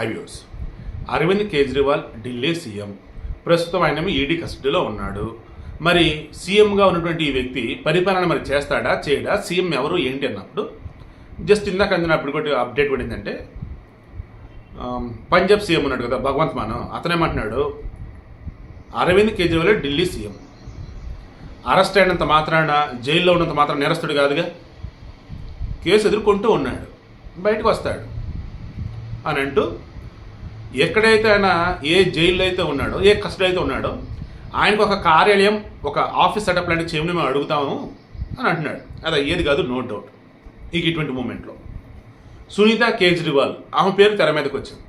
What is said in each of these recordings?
Highways Arvind Kejriwal Delhi CM. ప్రస్తుతం ఆయన ED కస్టడీలో ఉన్నాడు. మరి సీఎంగా ఉన్నటువంటి ఈ వ్యక్తి పరిపాలన మరి చేస్తాడా చేయడా సీఎం ఎవరు ఏంటి అన్నప్పుడు జస్ట్ ఇందాక అందినప్పుడు కూడా అప్డేట్ పడిందంటే పంజాబ్ సీఎం ఉన్నాడు కదా భగవంత్ మాన్ అతనేమంటున్నాడు అరవింద్ కేజ్రీవాల్ ఢిల్లీ సీఎం. అరెస్ట్ అయినంత మాత్రాన జైల్లో ఉన్నంత మాత్రం నేరస్తుడు కాదుగా. కేసు ఎదుర్కొంటూ ఉన్నాడు. బయటకు వస్తాడు. అని అంటూ ఎక్కడైతే ఆయన ఏ జైల్లో అయితే ఉన్నాడో ఏ కస్టడీ అయితే ఉన్నాడో ఆయనకు ఒక కార్యాలయం ఒక ఆఫీస్ సెటప్ లాంటి చేయమని మేము అడుగుతాము అని అంటున్నాడు. అది అయ్యేది కాదు నో డౌట్ ఇక ఇటువంటి మూమెంట్లో. సునీత కేజ్రీవాల్ ఆమె పేరు తెర మీదకి వచ్చింది.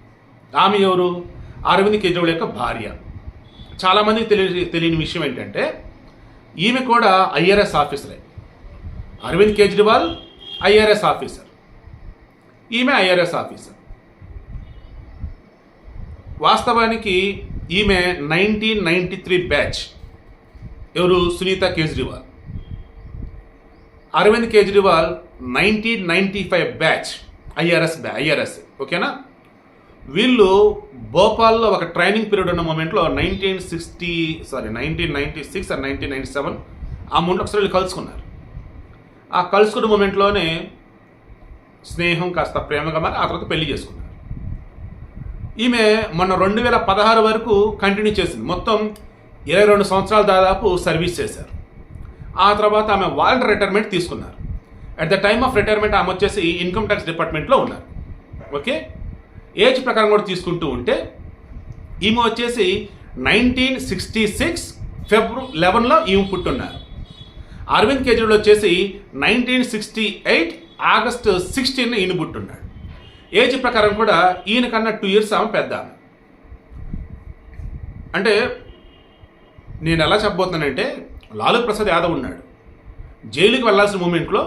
ఆమె ఎవరు? అరవింద్ కేజ్రీవాల్ యొక్క భార్య. చాలామందికి తెలియ తెలియని విషయం ఏంటంటే ఈమె కూడా IRS ఆఫీసరే. Arvind Kejriwal IRS officer. ఈమె ఐఆర్ఎస్ ఆఫీసర్. వాస్తవానికి ఈమె నైన్టీన్ నైంటీ త్రీ బ్యాచ్. ఎవరు? Sunita Kejriwal. Arvind Kejriwal nineteen ninety five batch IRS బ్యా ఐఆర్ఎస్ ఓకేనా? వీళ్ళు భోపాల్లో ఒక ట్రైనింగ్ పీరియడ్ ఉన్న మూమెంట్లో nineteen sixty sorry nineteen ninety six and nineteen ninety seven ఆ మూమెంట్ ఒకసారి వీళ్ళు కలుసుకున్నారు. ఆ కలుసుకున్న మూమెంట్లోనే స్నేహం కాస్త ప్రేమగా మరి ఆ తర్వాత పెళ్ళి చేసుకున్నారు. ఈమె మొన్న రెండు వేల పదహారు వరకు కంటిన్యూ చేసింది. మొత్తం ఇరవై రెండు సంవత్సరాలు దాదాపు సర్వీస్ చేశారు. ఆ తర్వాత ఆమె వాలంటీ రిటైర్మెంట్ తీసుకున్నారు. At the time of retirement ఆమె వచ్చేసి ఇన్కమ్ ట్యాక్స్ డిపార్ట్మెంట్లో ఉన్నారు. ఓకే ఏజ్ ప్రకారం కూడా తీసుకుంటూ ఉంటే ఈమె వచ్చేసి నైన్టీన్ సిక్స్టీ సిక్స్ ఫిబ్రవరి లెవెన్లో ఈమె పుట్టున్నారు. అరవింద్ కేజ్రీవాల్ వచ్చేసి nineteen sixty eight August sixteen ఈయన పుట్టున్నాడు. ఏజ్ ప్రకారం కూడా ఈయన కన్నా టూ ఇయర్స్ ఆమె పెద్ద. అంటే నేను ఎలా చెప్పబోతున్నానంటే లాలూ ప్రసాద్ యాదవ్ ఉన్నాడు. జైలుకి వెళ్ళాల్సిన మూమెంట్లో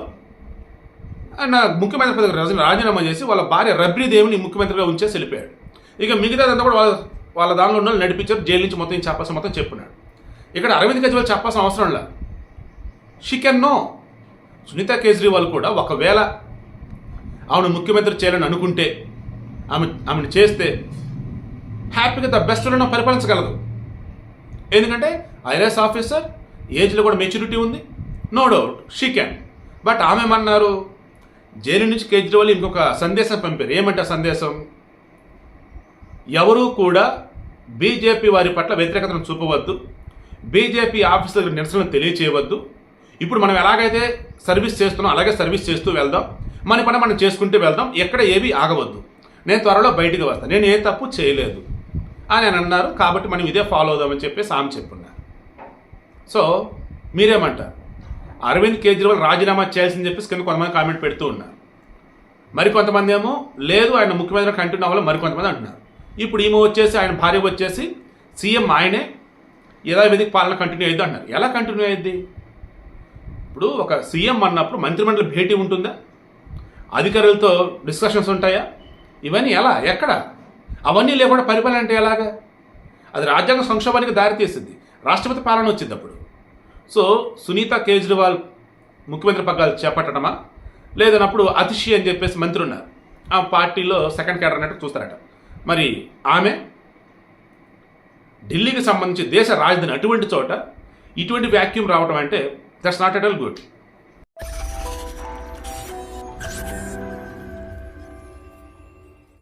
ఆయన ముఖ్యమంత్రి పదవి రాజీ రాజీనామా చేసి వాళ్ళ భార్య రబ్రీ దేవిని ముఖ్యమంత్రిగా ఉంచేసి వెళ్ళిపోయాడు. ఇక మిగతాదంతా కూడా వాళ్ళ వాళ్ళ దానిలో ఉన్న వాళ్ళు నడిపించారు జైలు నుంచి మొత్తం చెప్పాల్సిన మొత్తం చెప్పున్నాడు. ఇక్కడ అరవింద్ కేజ్రీవాల్ చెప్పాల్సిన అవసరం లేదు. She can no Sunita Kejriwal కూడా ఒకవేళ ఆమెను ముఖ్యమంత్రి చేయాలని అనుకుంటే ఆమె ఆమెను చేస్తే హ్యాపీగా ద బెస్ట్లో పరిపాలించగలదు. ఎందుకంటే ఐఆర్ఎస్ ఆఫీసర్ ఏజ్లో కూడా మెచ్యూరిటీ ఉంది. No doubt she can but ఆమె ఏమన్నారు? జైలు నుంచి కేజ్రీవాల్ ఇంకొక సందేశం పంపారు. ఏమంటే ఆ సందేశం? ఎవరూ కూడా బీజేపీ వారి పట్ల వ్యతిరేకతను చూపవద్దు. బీజేపీ ఆఫీసర్ నిరసన తెలియచేయవద్దు. ఇప్పుడు మనం ఎలాగైతే సర్వీస్ చేస్తున్నాం అలాగే సర్వీస్ చేస్తూ వెళ్దాం. మన పని మనం చేసుకుంటూ వెళ్దాం. ఎక్కడ ఏవి ఆగవద్దు. నేను త్వరలో బయటికి వస్తాను నేను ఏ తప్పు చేయలేదు. అని అని అన్నారు. కాబట్టి మనం ఇదే ఫాలో అవుదామని చెప్పేసి ఆమె చెప్పున్నారు. సో మీరేమంటారు? అరవింద్ కేజ్రీవాల్ రాజీనామా చేయాల్సింది చెప్పేసి కింద కొంతమంది కామెంట్ పెడుతూ ఉన్నారు. మరికొంతమంది ఏమో లేదు ఆయన ముఖ్యమంత్రి కంటిన్యూ అవ్వాలి మరి కొంతమంది అంటున్నారు. ఇప్పుడు ఈమె వచ్చేసి ఆయన భార్య వచ్చేసి సీఎం ఆయనే యథావిధికి పాలన కంటిన్యూ అయ్యింది అంటున్నారు. ఎలా కంటిన్యూ అయ్యింది ఇప్పుడు ఒక సీఎం అన్నప్పుడు మంత్రిమండలి భేటీ ఉంటుందా? అధికారులతో డిస్కషన్స్ ఉంటాయా? ఇవన్నీ ఎలా? ఎక్కడ? అవన్నీ లేకుండా పరిపాలన అంటే ఎలాగా? అది రాజ్యాంగ సంక్షోభానికి దారితీస్తుంది రాష్ట్రపతి పాలన వచ్చింది అప్పుడు. సో సునీత కేజ్రీవాల్ ముఖ్యమంత్రి పగ్గాలు చేపట్టడమా? లేదన్నప్పుడు అతిషి అని చెప్పేసి మంత్రి ఉన్నారు. ఆ పార్టీలో సెకండ్ క్యాడర్ అన్నట్టు చూస్తారట. మరి ఆమె? ఢిల్లీకి సంబంధించి దేశ రాజధాని అటువంటి చోట ఇటువంటి వ్యాక్యూమ్ రావడం అంటే that's not at all good